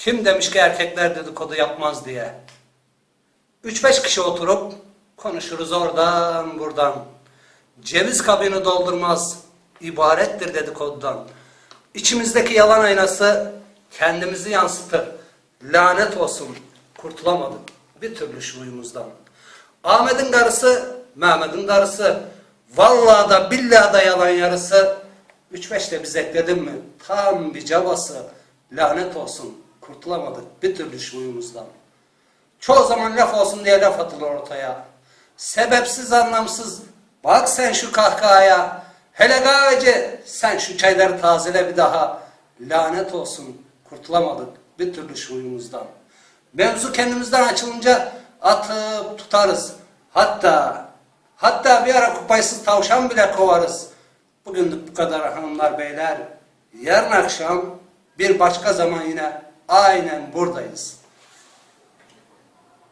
Kim demiş ki erkekler dedikodu yapmaz diye. Üç beş kişi oturup konuşuruz oradan buradan. Ceviz kabını doldurmaz, ibarettir dedikodudan. İçimizdeki yalan aynası kendimizi yansıtır. Lanet olsun, kurtulamadık bir türlü şu huyumuzdan. Ahmet'in karısı, Mehmet'in karısı, vallahi da billahi da yalan yarısı. Üç beş de biz ekledin mi? Tam bir cabası. Lanet olsun, kurtulamadık bir türlü şu huyumuzdan. Çoğu zaman laf olsun diye laf atılır ortaya. Sebepsiz anlamsız. Bak sen şu kahkahaya. Hele kahveci sen şu çayları tazele bir daha. Lanet olsun kurtulamadık bir türlü şu huyumuzdan. Mevzu kendimizden açılınca atıp tutarız. Hatta hatta bir ara kupaysız tavşan bile kovarız. Bugünlük bu kadar hanımlar beyler. Yarın akşam bir başka zaman yine aynen buradayız.